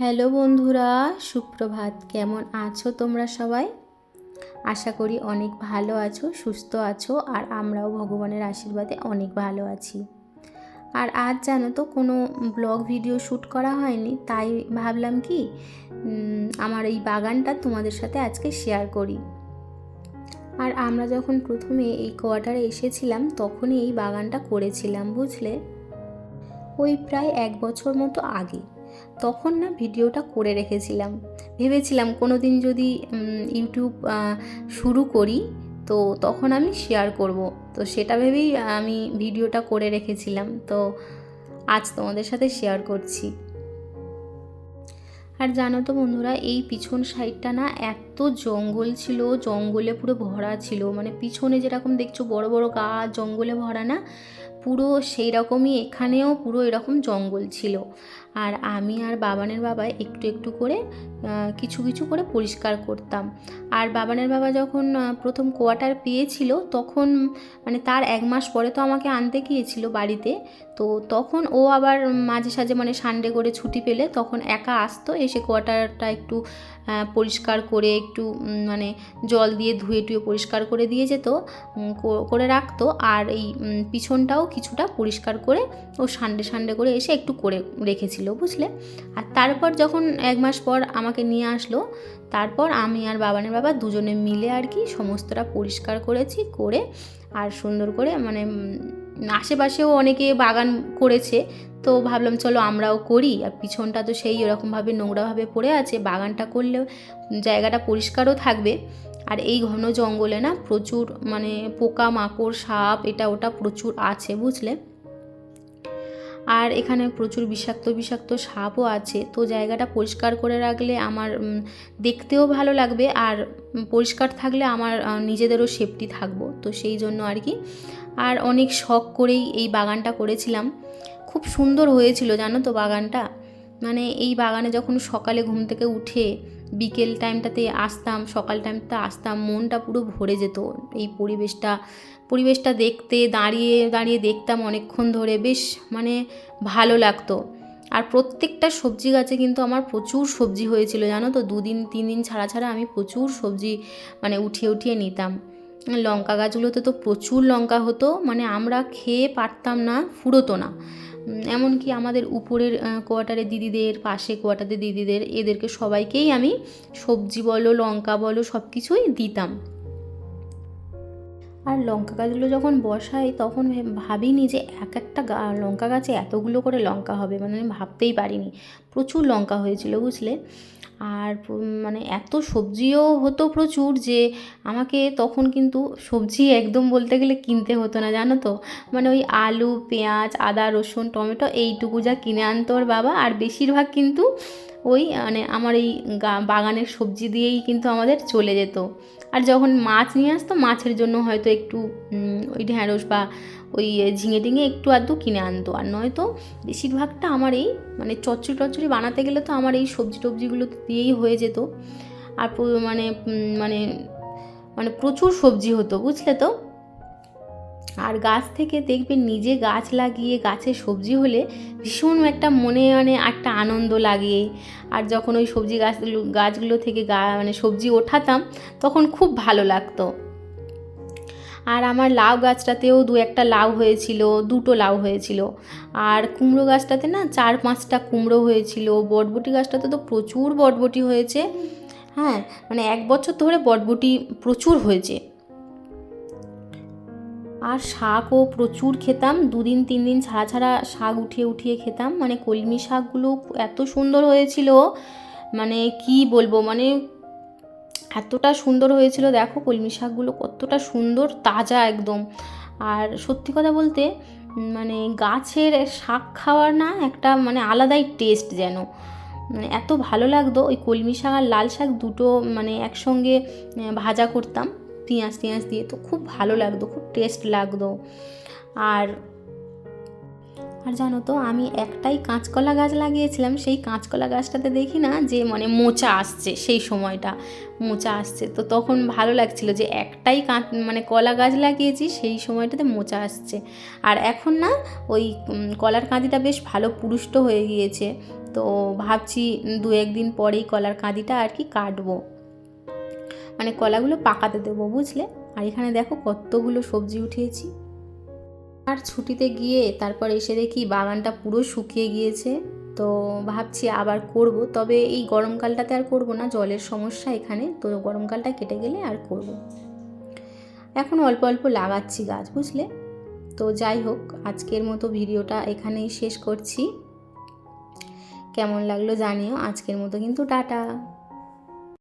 Hello বন্ধুরা, সুপ্রভাত। কেমন আছো তোমরা সবাই? আশা করি অনেক ভালো আছো, সুস্থ আছো, আর আমরাও ভগবানের আশীর্বাদে অনেক ভালো আছি। আর আজ জানো তো কোনো ব্লগ ভিডিও শ্যুট করা হয়নি, তাই ভাবলাম কি আমার এই বাগানটা তোমাদের সাথে আজকে শেয়ার করি। আর আমরা যখন প্রথমে এই কোয়ার্টারে এসেছিলাম, তখনই এই বাগানটা করেছিলাম, বুঝলে? ওই প্রায় এক বছর মতো আগে। তখন না ভিডিওটা করে রেখেছিলাম। ভেবেছিলাম কোনো দিন যদি ইউটিউব শুরু করি, তো তখন আমি শেয়ার করব। তো সেটা ভেবেই আমি ভিডিওটা করে রেখেছিলাম। তো আজ তোমাদের সাথে শেয়ার করছি। আর জানো তো বন্ধুরা, এই পিছন সাইডটা না এত জঙ্গল ছিল, জঙ্গলে পুরো ভরা ছিল। মানে পিছনে যেরকম দেখছ বড় বড় গাছ জঙ্গলে ভরা না পুরো সেই রকমই এখানেও পুরো এরকম জঙ্গল ছিল। আর আমি আর বাবানের বাবা একটু একটু করে কিছু কিছু করে পরিষ্কার করতাম। আর বাবানের বাবা যখন প্রথম কোয়ার্টার পেয়েছিল, তখন মানে তার এক মাস পরে তো আমাকে আনতে গিয়েছিল বাড়িতে। তো তখন ও আবার মাঝে সাঝে মানে সানডে করে ছুটি পেলে তখন একা আসতো, এসে কোয়ার্টারটা একটু পরিষ্কার করে একটু মানে জল দিয়ে ধুয়ে টুয়ে পরিষ্কার করে দিয়ে যেত করে রাখতো। আর এই পিছনটাও কিছুটা পরিষ্কার করে ও সানডে সানডে করে এসে একটু করে রেখেছিল, বুঝলে? আর তারপর যখন এক মাস পর আমাকে নিয়ে আসলো, তারপর আমি আর বাবানের বাবা দুজনে মিলে আর কি সমস্তটা পরিষ্কার করেছি, করে আর সুন্দর করে মানে আশেপাশেও অনেকে বাগান করেছে, তো ভাবলাম চলো আমরাও করি। আর পিছনটা তো সেই ওরকমভাবে নোংরাভাবে পড়ে আছে, বাগানটা করলেও জায়গাটা পরিষ্কারও থাকবে। আর এই ঘন জঙ্গলে না প্রচুর মানে পোকা মাকড় সাপ, এটা ওটা প্রচুর আছে, বুঝলে? আর এখানে প্রচুর বিষাক্ত বিষাক্ত সাপও আছে। তো জায়গাটা পরিষ্কার করে রাখলে আমার দেখতেও ভালো লাগবে আর পরিষ্কার থাকলে আমার নিজেদেরও সেফটি থাকব। তো সেই জন্য আর কি। আর অনেক শখ করেই এই বাগানটা করেছিলাম। খুব সুন্দর হয়েছিল, জানো তো বাগানটা? মানে এই বাগানে যখন সকালে ঘুম থেকে উঠে বিকেল টাইমটাতে আসতাম, সকাল টাইমটা আসতাম, মনটা পুরো ভরে যেত। এই পরিবেশটা পরিবেশটা দেখতে, দাঁড়িয়ে দাঁড়িয়ে দেখতাম অনেকক্ষণ ধরে, বেশ মানে ভালো লাগতো। আর প্রত্যেকটা সবজি গাছে কিন্তু আমার প্রচুর সবজি হয়েছিল, জানো তো? দুদিন তিন দিন ছাড়া ছাড়া আমি প্রচুর সবজি মানে উঠিয়ে উঠিয়ে নিতাম। লঙ্কা গাছগুলোতে তো প্রচুর লঙ্কা হতো মানে আমরা খেয়ে পারতাম না, ফুরোতো না। এমনকি আমাদের উপরের কোয়ার্টারে দিদিদের, পাশে কোয়ার্টারের দিদিদের, এদেরকে সবাইকেই আমি সবজি বলো, লঙ্কা বলো সব কিছুই দিতাম। আর লঙ্কা গাছগুলো যখন বসাই, তখন ভাবিনি যে এক একটা লঙ্কা গাছে এতগুলো করে লঙ্কা হবে মানে আমি ভাবতেই পারিনি। প্রচুর লঙ্কা হয়েছিল, বুঝলে? আর মানে এত সবজিও হতো প্রচুর যে, আমাকে তখন কিন্তু সবজি একদম বলতে গেলে কিনতে হতো না, জানো তো? মানে ওই আলু, পেঁয়াজ, আদা, রসুন, টমেটো, এইটুকু যা কিনে আনতো ওর বাবা, আর বেশিরভাগ কিন্তু ওই মানে আমার এই বাগানের সবজি দিয়েই কিন্তু আমাদের চলে যেত। আর যখন মাছ নিয়ে আসতো, মাছের জন্য হয়তো একটু ওই ঢ্যাঁড়স বা ওই ঝিঙে টিঙে একটু আধটু কিনে আনতো। আর নয়তো বেশিরভাগটা আমার এই মানে চচ্চড়ি টচ্চড়ি বানাতে গেলে তো আমার এই সবজি টবজিগুলো দিয়েই হয়ে যেত। আর মানে মানে মানে প্রচুর সবজি হতো, বুঝলে তো? আর গাছ থেকে দেখবে নিজে গাছ লাগিয়ে গাছে সবজি হলে ভীষণ একটা মনে মানে একটা আনন্দ লাগে। আর যখন ওই সবজি গাছগুলো গাছগুলো থেকে গা মানে সবজি ওঠাতাম, তখন খুব ভালো লাগতো। আর আমার লাউ গাছটাতেও দু একটা লাউ হয়েছিল, দুটো লাউ হয়েছিল। আর কুমড়ো গাছটাতে না চার পাঁচটা কুমড়ো হয়েছিল। বটবটি গাছটাতে তো প্রচুর বটবটি হয়েছে। হ্যাঁ মানে এক বছর ধরে বটবটি প্রচুর হয়েছে। আর শাকও প্রচুর খেতাম, দুদিন তিন দিন ছাড়া ছাড়া শাক উঠিয়ে উঠিয়ে খেতাম। মানে কলমি শাকগুলো এত সুন্দর হয়েছিল মানে কি বলব মানে এতটা সুন্দর হয়েছিল। দেখো কলমি শাকগুলো কতটা সুন্দর, তাজা একদম। আর সত্যি কথা বলতে মানে গাছের শাক খাওয়ার না একটা মানে আলাদাই টেস্ট যেন। মানে এত ভালো লাগতো, ওই কলমি শাক আর লাল শাক দুটো মানে একসঙ্গে ভাজা করতাম। পেঁয়াজ টিয়াজ দিয়ে তো খুব ভালো লাগতো, খুব টেস্ট লাগতো। আর আর জানো তো, আমি একটাই কাঁচকলা গাছ লাগিয়েছিলাম, সেই কাঁচকলা গাছটাতে দেখি না যে মানে মোচা আসছে সেই সময়টা, মোচা আসছে। তো তখন ভালো লাগছিল যে একটাই মানে কলা গাছ লাগিয়েছি, সেই সময়টাতে মোচা আসছে। আর এখন না, ওই কলার কাঁদিটা বেশ ভালো পুরুষ্ট হয়ে গিয়েছে। তো ভাবছি দু একদিন পরেই কলার কাঁদিটা আর কি কাটবো। মানে কলাগুলো পাকাতে দেবো, বুঝলে? আর এখানে দেখো কতগুলো সবজি উঠিয়েছি। আর ছুটিতে গিয়ে তারপর এসে দেখি বাগানটা পুরো শুকিয়ে গিয়েছে। তো ভাবছি আবার করব, তবে এই গরমকালটাতে আর করব না, জলের সমস্যা এখানে। তো গরমকালটা কেটে গেলে আর করব। এখন অল্প অল্প লাগাচ্ছি গাছ, বুঝলে? তো যাই হোক, আজকের মতো ভিডিওটা এখানেই শেষ করছি। কেমন লাগল জানিও, আজকের মতো কিন্তু টাটা।